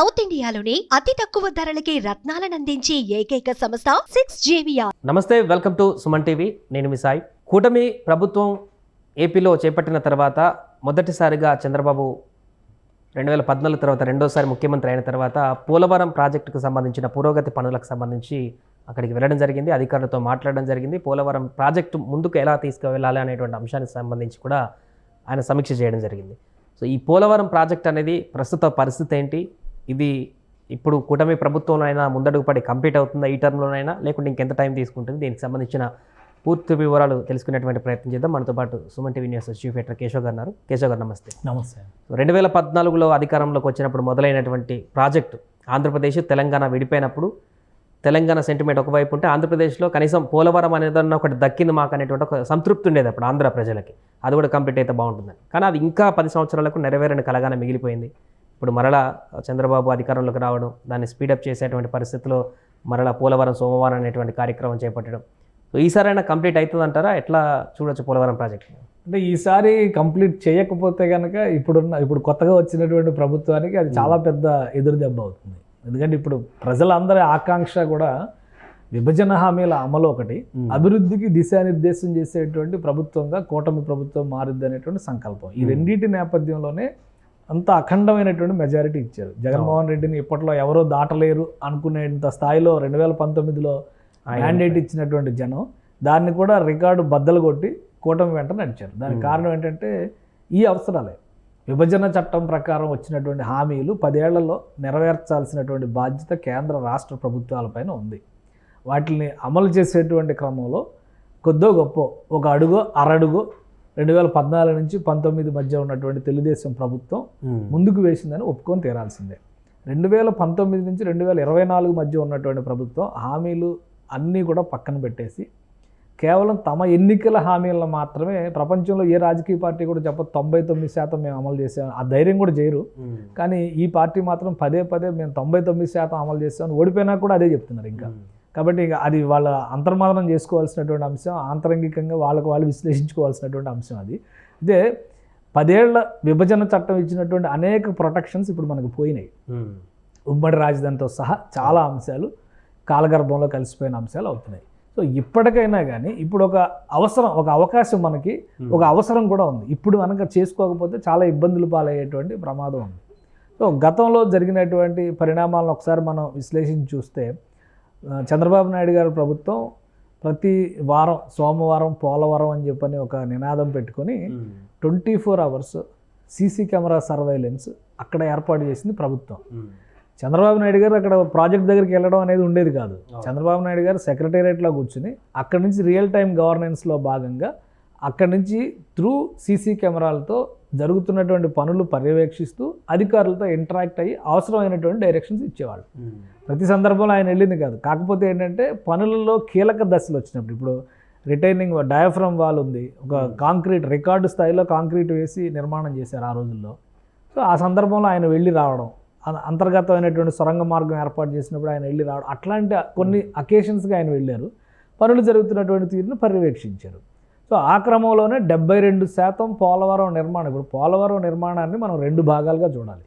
South ఇండియాలోని అతి తక్కువ ధరలకి రత్నాలనందించే ఏకైక సంస్థ సిక్స్ జేవియా నమస్తే వెల్కమ్ టు సుమన్ టీవీ. నేను మీ సాయి. కూటమి ప్రభుత్వం ఏపీలో చేపట్టిన తర్వాత మొదటిసారిగా చంద్రబాబు రెండు వేల పద్నాలుగు తర్వాత రెండోసారి ముఖ్యమంత్రి అయిన తర్వాత పోలవరం ప్రాజెక్టుకు సంబంధించిన పురోగతి పనులకు సంబంధించి అక్కడికి వెళ్ళడం జరిగింది. అధికారులతో మాట్లాడడం జరిగింది. పోలవరం ప్రాజెక్టు ముందుకు ఎలా తీసుకువెళ్ళాలి అనేటువంటి అంశానికి సంబంధించి కూడా ఆయన సమీక్ష చేయడం జరిగింది. సో ఈ పోలవరం ప్రాజెక్ట్ అనేది ప్రస్తుత పరిస్థితి ఏంటి? ఇది ఇప్పుడు కూటమి ప్రభుత్వంలోనైనా ముందడుగు పడి కంప్లీట్ అవుతుందా ఈ టర్మ్లోనైనా? లేకుంటే ఇంకెంత టైం తీసుకుంటుంది? దీనికి సంబంధించిన పూర్తి వివరాలు తెలుసుకునేటువంటి ప్రయత్నం చేద్దాం. మనతో పాటు Suman TV news chief editor Keshav garu ఉన్నారు. కేశవ్ గారు నమస్తే. నమస్తే. రెండు వేల పద్నాలుగులో అధికారంలోకి వచ్చినప్పుడు మొదలైనటువంటి ప్రాజెక్టు ఆంధ్రప్రదేశ్ తెలంగాణ విడిపోయినప్పుడు తెలంగాణ సెంటిమెంట్ ఒకవైపు ఉంటే ఆంధ్రప్రదేశ్లో కనీసం పోలవరం అనేదన్న ఒకటి దక్కింది మాకు అనేటువంటి ఒక సంతృప్తి ఉండేది అప్పుడు ఆంధ్ర ప్రజలకి. అది కూడా కంప్లీట్ అయితే బాగుంటుందని. కానీ అది ఇంకా పది సంవత్సరాలకు నెరవేరని కలగానే మిగిలిపోయింది. ఇప్పుడు మరలా చంద్రబాబు అధికారంలోకి రావడం దాన్ని స్పీడప్ చేసేటువంటి పరిస్థితిలో మరలా పోలవరం సోమవారం అనేటువంటి కార్యక్రమం చేపట్టడం. సో ఈసారైనా కంప్లీట్ అవుతుందంటారా? ఎట్లా చూడొచ్చు పోలవరం ప్రాజెక్ట్ అంటే ఈసారి కంప్లీట్ చేయకపోతే కనుక ఇప్పుడున్న ఇప్పుడు కొత్తగా వచ్చినటువంటి ప్రభుత్వానికి అది చాలా పెద్ద ఎదురు దెబ్బ అవుతుంది. ఎందుకంటే ఇప్పుడు ప్రజలందరి ఆకాంక్ష కూడా విభజన హామీల అమలు ఒకటి అభివృద్ధికి దిశానిర్దేశం చేసేటువంటి ప్రభుత్వంగా కూటమి ప్రభుత్వం మారుద్ది అనేటువంటి సంకల్పం. ఈ రెండింటి నేపథ్యంలోనే అంత అఖండమైనటువంటి మెజారిటీ ఇచ్చారు. జగన్మోహన్ రెడ్డిని ఇప్పట్లో ఎవరో దాటలేరు అనుకునేంత స్థాయిలో రెండు వేల పంతొమ్మిదిలో మ్యాండేట్ ఇచ్చినటువంటి జనం దాన్ని కూడా రికార్డు బద్దలు కొట్టి కూటమి వెంట నడిచారు. దానికి కారణం ఏంటంటే ఈ అవసరాలే. విభజన చట్టం ప్రకారం వచ్చినటువంటి హామీలు పదేళ్ళలో నెరవేర్చాల్సినటువంటి బాధ్యత కేంద్ర రాష్ట్ర ప్రభుత్వాలపైన ఉంది. వాటిని అమలు చేసేటువంటి క్రమంలో కొద్దో గొప్ప ఒక అడుగో అరడుగో రెండు వేల పద్నాలుగు నుంచి పంతొమ్మిది మధ్య ఉన్నటువంటి తెలుగుదేశం ప్రభుత్వం ముందుకు వేసిందని ఒప్పుకొని తీరాల్సిందే. రెండు వేల పంతొమ్మిది నుంచి రెండు వేల ఇరవై నాలుగు మధ్య ఉన్నటువంటి ప్రభుత్వం హామీలు అన్నీ కూడా పక్కన పెట్టేసి కేవలం తమ ఎన్నికల హామీలను మాత్రమే ప్రపంచంలో ఏ రాజకీయ పార్టీ కూడా చెప్ప తొంభై తొమ్మిది శాతం మేము అమలు చేసాం ఆ ధైర్యం కూడా చేయరు. కానీ ఈ పార్టీ మాత్రం పదే పదే మేము తొంభై తొమ్మిది శాతం అమలు చేస్తామని ఓడిపోయినా కూడా అదే చెప్తున్నారు ఇంకా. కాబట్టి ఇక అది వాళ్ళ అంతర్మాదనం చేసుకోవాల్సినటువంటి అంశం ఆంతరంగికంగా వాళ్ళకు వాళ్ళు విశ్లేషించుకోవాల్సినటువంటి అంశం అది. ఇదే పదేళ్ళ విభజన చట్టం ఇచ్చినటువంటి అనేక ప్రొటెక్షన్స్ ఇప్పుడు మనకు పోయినాయి. ఉమ్మడి రాజధానితో సహా చాలా అంశాలు కాలగర్భంలో కలిసిపోయిన అంశాలు అవుతున్నాయి. సో ఇప్పటికైనా కానీ ఇప్పుడు ఒక అవసరం ఒక అవకాశం మనకి ఒక అవసరం కూడా ఉంది. ఇప్పుడు మనకు చేసుకోకపోతే చాలా ఇబ్బందులు పాలయ్యేటువంటి ప్రమాదం ఉంది. సో గతంలో జరిగినటువంటి పరిణామాలను ఒకసారి మనం విశ్లేషించి చూస్తే చంద్రబాబు నాయుడు గారి ప్రభుత్వం ప్రతి వారం సోమవారం పోలవరం అని చెప్పని ఒక నినాదం పెట్టుకొని twenty four hours CC camera surveillance అక్కడ ఏర్పాటు చేసింది ప్రభుత్వం. చంద్రబాబు నాయుడు గారు అక్కడ ప్రాజెక్ట్ దగ్గరికి వెళ్ళడం అనేది ఉండేది కాదు. చంద్రబాబు నాయుడు గారు సెక్రటేరియట్లో కూర్చుని అక్కడి నుంచి రియల్ టైం గవర్నెన్స్లో భాగంగా అక్కడి నుంచి త్రూ సీసీ కెమెరాలతో జరుగుతున్నటువంటి పనులు పర్యవేక్షిస్తూ అధికారులతో ఇంటరాక్ట్ అయ్యి అవసరమైనటువంటి డైరెక్షన్స్ ఇచ్చేవాళ్ళు. ప్రతి సందర్భంలో ఆయన వెళ్ళింది కాదు. కాకపోతే ఏంటంటే పనులలో కీలక దశలు వచ్చినప్పుడు ఇప్పుడు రిటైనింగ్ డయాఫ్రమ్ వాల్ ఉంది. ఒక కాంక్రీట్ రికార్డు స్థాయిలో కాంక్రీట్ వేసి నిర్మాణం చేశారు ఆ రోజుల్లో. సో ఆ సందర్భంలో ఆయన వెళ్ళి రావడం అంతర్గతమైనటువంటి సొరంగ మార్గం ఏర్పాటు చేసినప్పుడు ఆయన వెళ్ళి రావడం అట్లాంటి కొన్ని అకేషన్స్గా ఆయన వెళ్ళారు. పనులు జరుగుతున్నటువంటి తీరును పర్యవేక్షించారు. సో ఆ క్రమంలోనే డెబ్బై రెండు శాతం పోలవరం నిర్మాణం. ఇప్పుడు పోలవరం నిర్మాణాన్ని మనం రెండు భాగాలుగా చూడాలి.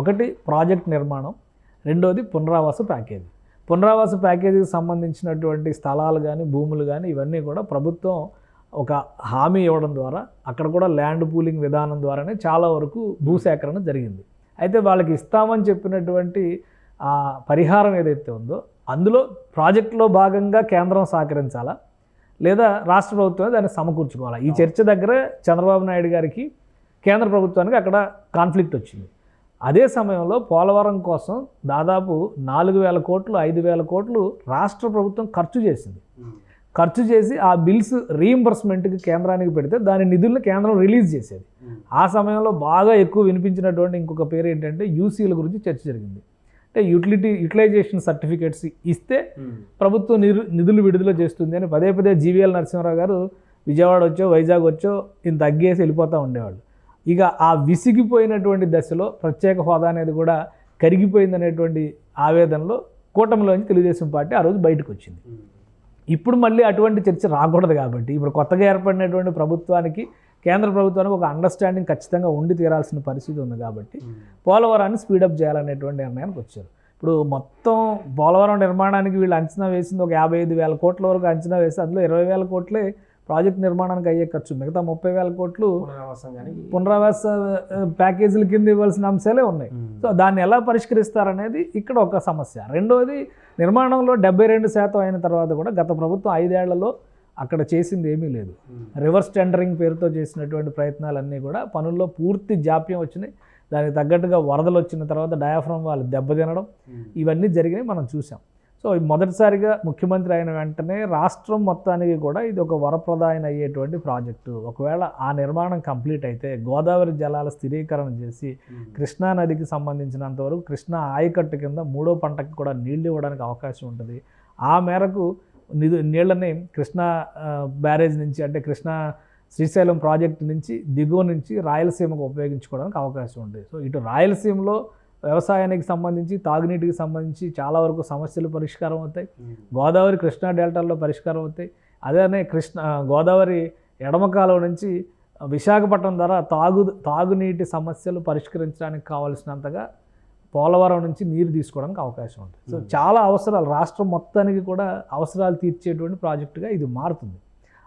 ఒకటి ప్రాజెక్ట్ నిర్మాణం రెండోది పునరావాస ప్యాకేజీ. పునరావాస ప్యాకేజీకి సంబంధించినటువంటి స్థలాలు కానీ భూములు కానీ ఇవన్నీ కూడా ప్రభుత్వం ఒక హామీ ఇవ్వడం ద్వారా అక్కడ కూడా ల్యాండ్ పూలింగ్ విధానం ద్వారానే చాలా వరకు భూసేకరణ జరిగింది. అయితే వాళ్ళకి ఇస్తామని చెప్పినటువంటి ఆ పరిహారం ఏదైతే ఉందో అందులో ప్రాజెక్టులో భాగంగా కేంద్రం సహకరించాలా? లేదా రాష్ట్ర ప్రభుత్వమే దాన్ని సమకూర్చుకోవాలా. ఈ చర్చ దగ్గర చంద్రబాబు నాయుడు గారికి కేంద్ర ప్రభుత్వానికి అక్కడ కాన్ఫ్లిక్ట్ వచ్చింది. అదే సమయంలో పోలవరం కోసం దాదాపు నాలుగు వేల కోట్లు ఐదు వేల కోట్లు రాష్ట్ర ప్రభుత్వం ఖర్చు చేసింది. ఖర్చు చేసి ఆ బిల్స్ రీఎంబర్స్మెంట్కి కేంద్రానికి పెడితే దాని నిధులను కేంద్రం రిలీజ్ చేసేది. ఆ సమయంలో బాగా ఎక్కువ వినిపించినటువంటి ఇంకొక పేరు ఏంటంటే యూసీల గురించి చర్చ జరిగింది. అంటే యూటిలిటీ యూటిలైజేషన్ సర్టిఫికేట్స్ ఇస్తే ప్రభుత్వం నిధులు విడుదల చేస్తుంది అని పదే పదే జీవీఎల్ నరసింహారావు గారు విజయవాడ వచ్చో వైజాగ్ వచ్చో ఇంత తగ్గేసి వెళ్ళిపోతూ ఉండేవాళ్ళు. ఇక ఆ విసిగిపోయినటువంటి దశలో ప్రత్యేక హోదా అనేది కూడా కరిగిపోయింది అనేటువంటి ఆవేదనలో కూటమిలోంచి తెలుగుదేశం పార్టీ ఆ రోజు బయటకు వచ్చింది. ఇప్పుడు మళ్ళీ అటువంటి చర్చ రాకూడదు కాబట్టి ఇప్పుడు కొత్తగా ఏర్పడినటువంటి ప్రభుత్వానికి కేంద్ర ప్రభుత్వానికి ఒక అండర్స్టాండింగ్ ఖచ్చితంగా ఉండి తీరాల్సిన పరిస్థితి ఉంది కాబట్టి పోలవరాన్ని స్పీడప్ చేయాలనేటువంటి నిర్ణయానికి వచ్చారు. ఇప్పుడు మొత్తం పోలవరం నిర్మాణానికి వీళ్ళు అంచనా వేసింది ఒక యాభై ఐదు వేల కోట్ల వరకు అంచనా వేసి అందులో ఇరవై వేల కోట్లే ప్రాజెక్ట్ నిర్మాణానికి అయ్యే ఖర్చు. మిగతా ముప్పై వేల కోట్లు పునరావాసం ప్యాకేజీల కింద ఇవ్వాల్సిన అంశాలే ఉన్నాయి. సో దాన్ని ఎలా పరిష్కరిస్తారనేది ఇక్కడ ఒక సమస్య. రెండోది నిర్మాణంలో డెబ్బై రెండు శాతం అయిన తర్వాత కూడా గత ప్రభుత్వం ఐదేళ్ళలో అక్కడ చేసింది ఏమీ లేదు. రివర్స్ టెండరింగ్ పేరుతో చేసినటువంటి ప్రయత్నాలన్నీ కూడా పనుల్లో పూర్తి జాప్యం వచ్చినాయి. దానికి తగ్గట్టుగా వరదలు వచ్చిన తర్వాత డయాఫ్రమ్ వాళ్ళు దెబ్బతినడం ఇవన్నీ జరిగినాయి మనం చూసాం. సో మొదటిసారిగా ముఖ్యమంత్రి అయిన వెంటనే రాష్ట్రం మొత్తానికి కూడా ఇది ఒక వరప్రదాయన అయ్యేటువంటి ప్రాజెక్టు. ఒకవేళ ఆ నిర్మాణం కంప్లీట్ అయితే గోదావరి జలాల స్థిరీకరణ చేసి కృష్ణా నదికి సంబంధించినంత వరకు కృష్ణా ఆయకట్టు కింద మూడో పంటకి కూడా నీళ్ళు ఇవ్వడానికి అవకాశం ఉంటుంది. ఆ మేరకు నిధు నీళ్ళని కృష్ణా బ్యారేజ్ నుంచి అంటే కృష్ణా శ్రీశైలం ప్రాజెక్టు నుంచి దిగువ నుంచి రాయలసీమకు ఉపయోగించుకోవడానికి అవకాశం ఉంది. సో ఇటు రాయలసీమలో వ్యవసాయానికి సంబంధించి తాగునీటికి సంబంధించి చాలా వరకు సమస్యలు పరిష్కారం అవుతాయి. గోదావరి కృష్ణా డెల్టాల్లో పరిష్కారం అవుతాయి. అదేనే కృష్ణ గోదావరి ఎడమ కాలువ నుంచి విశాఖపట్నం ద్వారా తాగు తాగునీటి సమస్యలు పరిష్కరించడానికి కావాల్సినంతగా పోలవరం నుంచి నీరు తీసుకోవడానికి అవకాశం ఉంటుంది సో చాలా అవసరాలు రాష్ట్రం మొత్తానికి కూడా అవసరాలు తీర్చేటువంటి ప్రాజెక్టుగా ఇది మారుతుంది.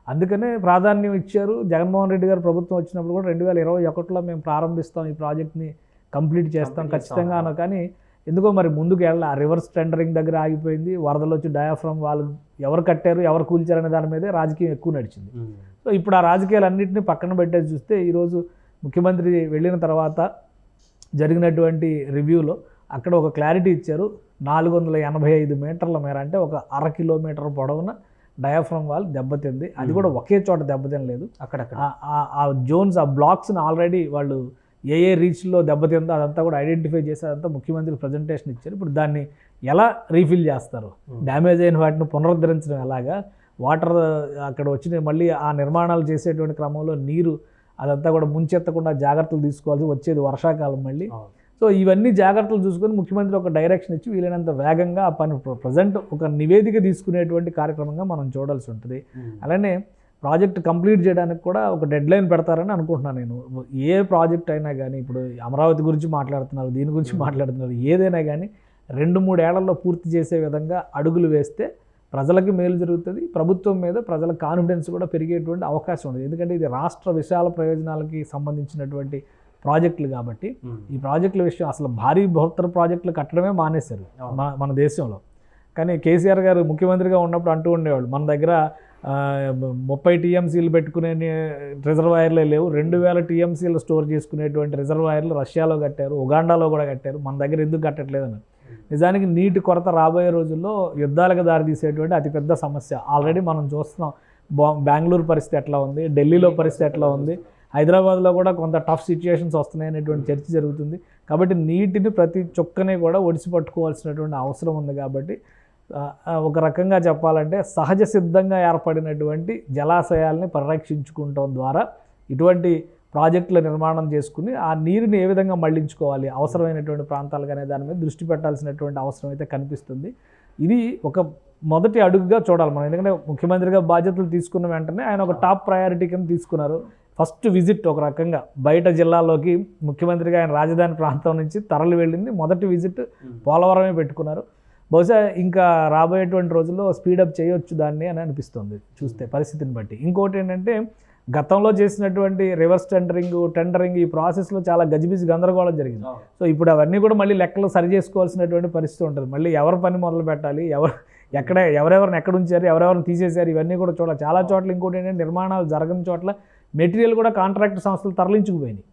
అందుకనే ప్రాధాన్యం ఇచ్చారు. జగన్మోహన్ రెడ్డి గారు ప్రభుత్వం వచ్చినప్పుడు కూడా రెండు వేల ఇరవై ఒకటిలో మేము ప్రారంభిస్తాం ఈ ప్రాజెక్ట్ని కంప్లీట్ చేస్తాం ఖచ్చితంగా. అన్న కానీ ఎందుకో మరి ముందుకు వెళ్ళాలి. ఆ రివర్స్ టెండరింగ్ దగ్గర ఆగిపోయింది. వరదలు వచ్చి డయాఫ్రమ్ వాళ్ళు ఎవరు కట్టారు ఎవరు కూల్చారనే దాని మీదే రాజకీయం ఎక్కువ నడిచింది. సో ఇప్పుడు ఆ రాజకీయాలన్నింటినీ పక్కన పెట్టేసి చూస్తే ఈరోజు ముఖ్యమంత్రి వెళ్ళిన తర్వాత జరిగినటువంటి రివ్యూలో అక్కడ ఒక క్లారిటీ ఇచ్చారు. నాలుగు వందల ఎనభై ఐదు మీటర్ల మేర అంటే ఒక అర కిలోమీటర్ పొడవున డయాఫ్రమ్ వాల్ దెబ్బతింది అది కూడా ఒకే చోట దెబ్బతినలేదు అక్కడక్కడ. ఆ- ఆ- ఆ జోన్స్ ఆ బ్లాక్స్ని ఆల్రెడీ వాళ్ళు ఏ ఏ రీచ్లో దెబ్బతిందో అదంతా కూడా ఐడెంటిఫై చేసి అదంతా ముఖ్యమంత్రి ప్రజెంటేషన్ ఇచ్చారు. ఇప్పుడు దాన్ని ఎలా రీఫిల్ చేస్తారు? డ్యామేజ్ అయిన వాటిని పునరుద్ధరించడం ఎలాగా? వాటర్ అక్కడ వచ్చిన మళ్ళీ ఆ నిర్మాణాలు చేసేటువంటి క్రమంలో నీరు అదంతా కూడా ముంచెత్తకుండా జాగ్రత్తలు తీసుకోవాల్సి వచ్చేది వర్షాకాలం మళ్ళీ. సో ఇవన్నీ జాగ్రత్తలు చూసుకొని ముఖ్యమంత్రి ఒక డైరెక్షన్ ఇచ్చి వీలైనంత వేగంగా ఆ పని ప్రజెంట్ ఒక నివేదిక తీసుకునేటువంటి కార్యక్రమంగా మనం చూడాల్సి ఉంటుంది. అలానే ప్రాజెక్ట్ కంప్లీట్ చేయడానికి కూడా ఒక డెడ్ లైన్ పెడతారని అనుకుంటున్నాను నేను. ఏ ప్రాజెక్ట్ అయినా కానీ ఇప్పుడు అమరావతి గురించి మాట్లాడుతున్నారు దీని గురించి మాట్లాడుతున్నారు ఏదైనా కానీ రెండు మూడేళ్ళలో పూర్తి చేసే విధంగా అడుగులు వేస్తే ప్రజలకి మేలు జరుగుతుంది. ప్రభుత్వం మీద ప్రజల కాన్ఫిడెన్స్ కూడా పెరిగేటువంటి అవకాశం ఉంది. ఎందుకంటే ఇది రాష్ట్ర విశాల ప్రయోజనాలకి సంబంధించినటువంటి ప్రాజెక్టులు కాబట్టి ఈ ప్రాజెక్టుల విషయం అసలు భారీ బృహత్తర ప్రాజెక్టులు కట్టడమే మానేశారు. మన మన దేశంలో. కానీ కేసీఆర్ గారు ముఖ్యమంత్రిగా ఉన్నప్పుడు అంటూ ఉండేవాళ్ళు మన దగ్గర ముప్పై టీఎంసీలు పెట్టుకునే రిజర్వాయర్లే లేవు. రెండు వేల టీఎంసీలు స్టోర్ చేసుకునేటువంటి రిజర్వాయర్లు రష్యాలో కట్టారు ఉగాండాలో కూడా కట్టారు. మన దగ్గర ఎందుకు కట్టట్లేదని నిజానికి నీటి కొరత రాబోయే రోజుల్లో యుద్ధాలకు దారితీసేటువంటి అతిపెద్ద సమస్య. ఆల్రెడీ మనం చూస్తున్నాం బెంగళూరు పరిస్థితి ఎట్లా ఉంది ఢిల్లీలో పరిస్థితి ఎట్లా ఉంది హైదరాబాద్లో కూడా కొంత టఫ్ సిచ్యుయేషన్స్ వస్తున్నాయి అనేటువంటి చర్చ జరుగుతుంది. కాబట్టి నీటిని ప్రతి చుక్కని కూడా ఒడిసి పట్టుకోవాల్సినటువంటి అవసరం ఉంది కాబట్టి ఒక రకంగా చెప్పాలంటే సహజ సిద్ధంగా ఏర్పడినటువంటి జలాశయాల్ని పరిరక్షించుకుంటం ద్వారా ఇటువంటి ప్రాజెక్టుల నిర్మాణం చేసుకుని ఆ నీరుని ఏ విధంగా మళ్ళించుకోవాలి అవసరమైనటువంటి ప్రాంతాలకు అనే దాని మీద దృష్టి పెట్టాల్సినటువంటి అవసరం అయితే కనిపిస్తుంది. ఇది ఒక మొదటి అడుగుగా చూడాలి మనం. ఎందుకంటే ముఖ్యమంత్రిగా బాధ్యతలు తీసుకున్న వెంటనే ఆయన ఒక టాప్ ప్రయారిటీ కింద తీసుకున్నారు. ఫస్ట్ విజిట్ ఒక రకంగా. బయట జిల్లాలోకి ముఖ్యమంత్రిగా ఆయన రాజధాని ప్రాంతం నుంచి తరలి వెళ్ళింది. మొదటి విజిట్ పోలవరమే పెట్టుకున్నారు. బహుశా ఇంకా రాబోయేటువంటి రోజుల్లో స్పీడప్ చేయొచ్చు దాన్ని అని అనిపిస్తుంది చూస్తే పరిస్థితిని బట్టి. ఇంకోటి ఏంటంటే గతంలో చేసినటువంటి రివర్స్ టెండరింగ్ టెండరింగ్ ఈ ప్రాసెస్లో చాలా గజిబిజి గందరగోళం జరిగింది. సో ఇప్పుడు అవన్నీ కూడా మళ్ళీ లెక్కలు సరి చేసుకోవాల్సినటువంటి పరిస్థితి ఉంటుంది. మళ్ళీ ఎవరు పని మొదలు పెట్టాలి? ఎవరు ఎక్కడ ఎవరెవరిని ఎక్కడ ఉంచారు? ఎవరెవరిని తీసేశారు? ఇవన్నీ కూడా చూడాలి చాలా చోట్ల ఇంకోటి ఏంటంటే నిర్మాణాలు జరగని చోట్ల మెటీరియల్ కూడా కాంట్రాక్ట్ సంస్థలు తరలించుకుపోయినాయి.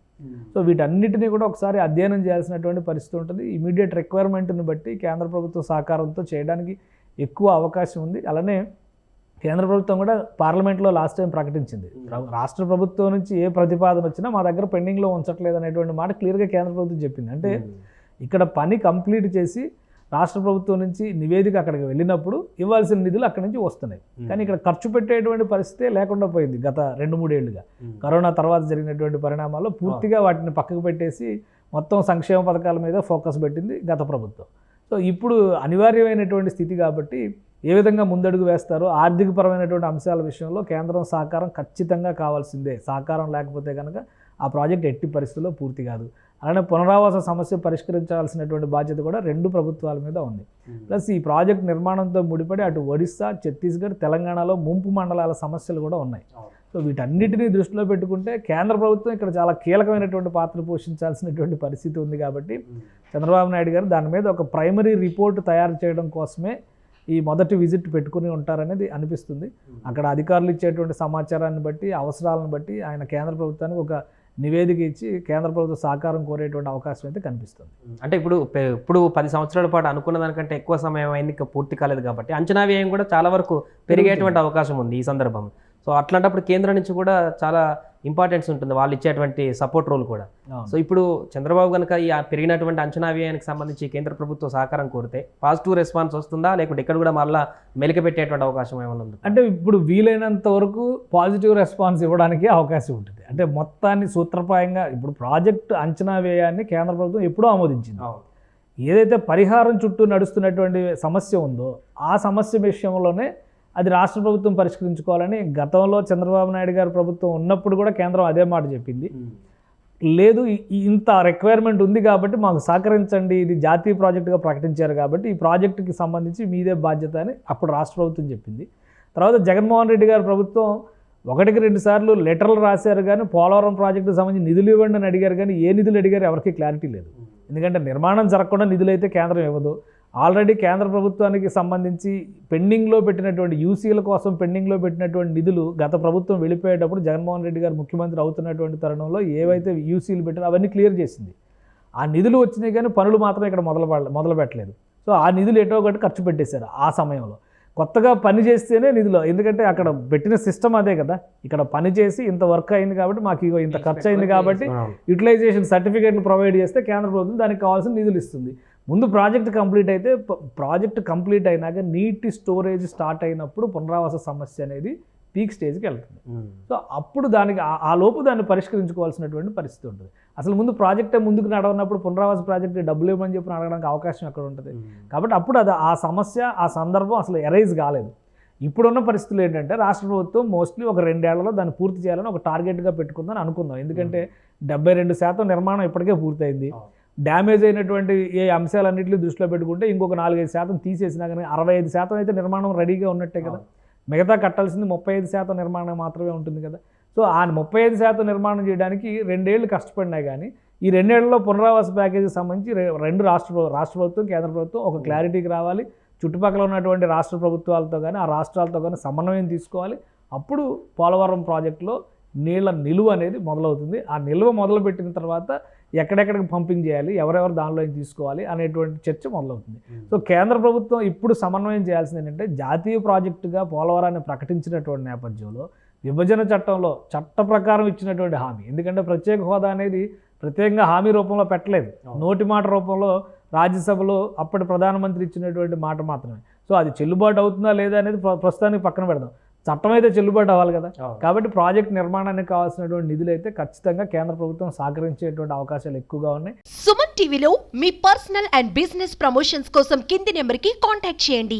సో వీటన్నిటిని కూడా ఒకసారి అధ్యయనం చేయాల్సినటువంటి పరిస్థితి ఉంటుంది. ఇమీడియట్ రిక్వైర్మెంట్ని బట్టి కేంద్ర ప్రభుత్వ సహకారంతో చేయడానికి ఎక్కువ అవకాశం ఉంది. అలానే కేంద్ర ప్రభుత్వం కూడా పార్లమెంట్లో లాస్ట్ టైం ప్రకటించింది. రా- రాష్ట్ర ప్రభుత్వం నుంచి ఏ ప్రతిపాదన వచ్చినా మా దగ్గర పెండింగ్లో ఉంచట్లేదు అనేటువంటి మాట క్లియర్గా కేంద్ర ప్రభుత్వం చెప్పింది. అంటే ఇక్కడ పని కంప్లీట్ చేసి రాష్ట్ర ప్రభుత్వం నుంచి నివేదిక అక్కడికి వెళ్ళినప్పుడు ఇవ్వాల్సిన నిధులు అక్కడి నుంచి వస్తున్నాయి. కానీ ఇక్కడ ఖర్చు పెట్టేటువంటి పరిస్థితే లేకుండా పోయింది గత రెండు మూడేళ్ళుగా. కరోనా తర్వాత జరిగినటువంటి పరిణామాల్లో పూర్తిగా వాటిని పక్కకు పెట్టేసి మొత్తం సంక్షేమ పథకాల మీద ఫోకస్ పెట్టింది గత ప్రభుత్వం. సో ఇప్పుడు అనివార్యమైనటువంటి స్థితి కాబట్టి ఏ విధంగా ముందడుగు వేస్తారో ఆర్థికపరమైనటువంటి అంశాల విషయంలో కేంద్రం సహకారం ఖచ్చితంగా కావాల్సిందే. సహకారం లేకపోతే కనుక ఆ ప్రాజెక్ట్ ఎట్టి పరిస్థితుల్లో పూర్తి కాదు. అలానే పునరావాస సమస్య పరిష్కరించాల్సినటువంటి బాధ్యత కూడా రెండు ప్రభుత్వాల మీద ఉంది. ప్లస్ ఈ ప్రాజెక్ట్ నిర్మాణంతో ముడిపడి అటు ఒడిస్సా ఛత్తీస్గఢ్ తెలంగాణలో ముంపు మండలాల సమస్యలు కూడా ఉన్నాయి. సో వీటన్నిటిని దృష్టిలో పెట్టుకుంటే కేంద్ర ప్రభుత్వం ఇక్కడ చాలా కీలకమైనటువంటి పాత్ర పోషించాల్సినటువంటి పరిస్థితి ఉంది కాబట్టి చంద్రబాబు నాయుడు గారు దాని మీద ఒక ప్రైమరీ రిపోర్ట్ తయారు చేయడం కోసమే ఈ మొదటి విజిట్ పెట్టుకుని ఉంటారనేది అనిపిస్తుంది. అక్కడ అధికారులు ఇచ్చేటువంటి సమాచారాన్ని బట్టి అవసరాలను బట్టి ఆయన కేంద్ర ప్రభుత్వానికి ఒక నివేదిక ఇచ్చి కేంద్ర ప్రభుత్వ సహకారం కోరేటువంటి అవకాశం అయితే కనిపిస్తుంది. అంటే ఇప్పుడు ఇప్పుడు పది సంవత్సరాల పాటు అనుకున్న దానికంటే ఎక్కువ సమయం అయింది ఇంకా పూర్తి కాలేదు కాబట్టి అంచనా వ్యయం కూడా చాలా వరకు పెరిగేటువంటి అవకాశం ఉంది ఈ సందర్భం సో అట్లాంటప్పుడు కేంద్రం నుంచి కూడా చాలా ఇంపార్టెన్స్ ఉంటుంది. వాళ్ళు ఇచ్చేటువంటి సపోర్ట్ రోల్ కూడా. సో ఇప్పుడు చంద్రబాబు కనుక ఈ పెరిగినటువంటి అంచనా వ్యయానికి సంబంధించి కేంద్ర ప్రభుత్వ సహకారం కోరితే పాజిటివ్ రెస్పాన్స్ వస్తుందా? లేకుంటే ఇక్కడ కూడా మళ్ళా మెలిక పెట్టేటువంటి అవకాశం ఏమైనా ఉంది? అంటే ఇప్పుడు వీలైనంత వరకు పాజిటివ్ రెస్పాన్స్ ఇవ్వడానికి అవకాశం ఉంటుంది. అంటే మొత్తాన్ని సూత్రప్రాయంగా ఇప్పుడు ప్రాజెక్ట్ అంచనా వ్యయాన్ని కేంద్ర ప్రభుత్వం ఎప్పుడూ ఆమోదించింది. ఏదైతే పరిహారం చుట్టూ నడుస్తున్నటువంటి సమస్య ఉందో ఆ సమస్య విషయంలోనే అది రాష్ట్ర ప్రభుత్వం పరిష్కరించుకోవాలని గతంలో చంద్రబాబు నాయుడు గారు ప్రభుత్వం ఉన్నప్పుడు కూడా కేంద్రం అదే మాట చెప్పింది. లేదు ఇంత రిక్వైర్మెంట్ ఉంది కాబట్టి మాకు సహకరించండి ఇది జాతీయ ప్రాజెక్టుగా ప్రకటించారు కాబట్టి ఈ ప్రాజెక్టుకి సంబంధించి మీదే బాధ్యత అని అప్పుడు రాష్ట్ర ప్రభుత్వం చెప్పింది. తర్వాత జగన్మోహన్ రెడ్డి గారి ప్రభుత్వం ఒకటికి రెండు సార్లు లెటర్లు రాశారు కానీ పోలవరం ప్రాజెక్టుకు సంబంధించి నిధులు ఇవ్వండి అని అడిగారు కానీ ఏ నిధులు అడిగారు ఎవరికి క్లారిటీ లేదు. ఎందుకంటే నిర్మాణం జరగకుండా నిధులు అయితే కేంద్రం ఇవ్వదు. ఆల్రెడీ కేంద్ర ప్రభుత్వానికి సంబంధించి పెండింగ్లో పెట్టినటువంటి యూసీల కోసం పెండింగ్లో పెట్టినటువంటి నిధులు గత ప్రభుత్వం వెళ్ళిపోయేటప్పుడు జగన్మోహన్ రెడ్డి గారు ముఖ్యమంత్రి అవుతున్నటువంటి తరుణంలో ఏవైతే యూసీలు పెట్టినా అవన్నీ క్లియర్ చేసింది. ఆ నిధులు వచ్చినాయి కానీ పనులు మాత్రం ఇక్కడ మొదలు మొదలు పెట్టలేదు. సో ఆ నిధులు ఎటో ఒకటి ఖర్చు పెట్టేశారు ఆ సమయంలో. కొత్తగా పని చేస్తేనే నిధులు ఎందుకంటే అక్కడ పెట్టిన సిస్టమ్ అదే కదా. ఇక్కడ పని చేసి ఇంత వర్క్ అయింది కాబట్టి మాకు ఇగో ఇంత ఖర్చు అయింది కాబట్టి యూటిలైజేషన్ సర్టిఫికేట్లు ప్రొవైడ్ చేస్తే కేంద్ర ప్రభుత్వం దానికి కావాల్సిన నిధులు ఇస్తుంది. ముందు ప్రాజెక్ట్ కంప్లీట్ అయితే ప్రాజెక్ట్ కంప్లీట్ అయినాక నీటి స్టోరేజ్ స్టార్ట్ అయినప్పుడు పునరావాస సమస్య అనేది పీక్ స్టేజ్కి వెళ్తుంది. సో అప్పుడు దానికి ఆ- ఆ లోపు దాన్ని పరిష్కరించుకోవాల్సినటువంటి పరిస్థితి ఉంటుంది. అసలు ముందు ప్రాజెక్టే ముందుకు నడవనప్పుడు పునరావాస ప్రాజెక్ట్ డబ్బులు ఇవ్వమని చెప్పి అడగడానికి అవకాశం ఎక్కడ ఉంటుంది? కాబట్టి అప్పుడు అది ఆ సమస్య ఆ సందర్భం అసలు ఎరైజ్ కాలేదు. ఇప్పుడున్న పరిస్థితులు ఏంటంటే రాష్ట్ర ప్రభుత్వం మోస్ట్లీ ఒక రెండేళ్ళలో దాన్ని పూర్తి చేయాలని ఒక టార్గెట్గా పెట్టుకుందని అనుకుందాం. ఎందుకంటే డెబ్బై రెండు శాతం నిర్మాణం ఇప్పటికే పూర్తయింది. డ్యామేజ్ అయినటువంటి ఏ అంశాలన్నింటినీ దృష్టిలో పెట్టుకుంటే ఇంకొక నాలుగైదు శాతం తీసేసినా కానీ అరవై ఐదు శాతం అయితే నిర్మాణం రెడీగా ఉన్నట్టే కదా. మిగతా కట్టాల్సింది ముప్పై ఐదు శాతం నిర్మాణం మాత్రమే ఉంటుంది కదా. సో ఆ ముప్పై ఐదు శాతం నిర్మాణం చేయడానికి రెండేళ్ళు కష్టపడినా కానీ ఈ రెండేళ్ళలో పునరావాస ప్యాకేజీకి సంబంధించి రెండు రాష్ట్ర రాష్ట్ర ప్రభుత్వం కేంద్ర ప్రభుత్వం ఒక క్లారిటీకి రావాలి. చుట్టుపక్కల ఉన్నటువంటి రాష్ట్ర ప్రభుత్వాలతో కానీ ఆ రాష్ట్రాలతో కానీ సమన్వయం తీసుకోవాలి. అప్పుడు పోలవరం ప్రాజెక్టులో నీళ్ళ నిలువ అనేది మొదలవుతుంది. ఆ నిల్వ మొదలుపెట్టిన తర్వాత ఎక్కడెక్కడికి పంపింగ్ చేయాలి ఎవరెవరు దానిలో తీసుకోవాలి అనేటువంటి చర్చ మొదలవుతుంది. సో కేంద్ర ప్రభుత్వం ఇప్పుడు సమన్వయం చేయాల్సింది ఏంటంటే జాతీయ ప్రాజెక్టుగా పోలవరాన్ని ప్రకటించినటువంటి నేపథ్యంలో విభజన చట్టంలో చట్ట ప్రకారం ఇచ్చినటువంటి హామీ. ఎందుకంటే ప్రత్యేక హోదా అనేది ప్రత్యేకంగా హామీ రూపంలో పెట్టలేదు. నోటి మాట రూపంలో రాజ్యసభలో అప్పటి ప్రధానమంత్రి ఇచ్చినటువంటి మాట మాత్రమే. సో అది చెల్లుబాటు అవుతుందా లేదా అనేది ప్ర- ప్రస్తుతానికి పక్కన పెడదాం. చట్టం అయితే చెల్లుబాటు అవ్వాలి కదా. కాబట్టి ప్రాజెక్ట్ నిర్మాణానికి కావాల్సినటువంటి నిధులు అయితే ఖచ్చితంగా కేంద్ర ప్రభుత్వం సహకరించేటువంటి అవకాశాలు ఎక్కువగా ఉన్నాయి. సుమన్ టీవీలో మీ పర్సనల్ అండ్ బిజినెస్ ప్రమోషన్స్ కోసం కింది నెంబర్కి కాంటాక్ట్ చేయండి.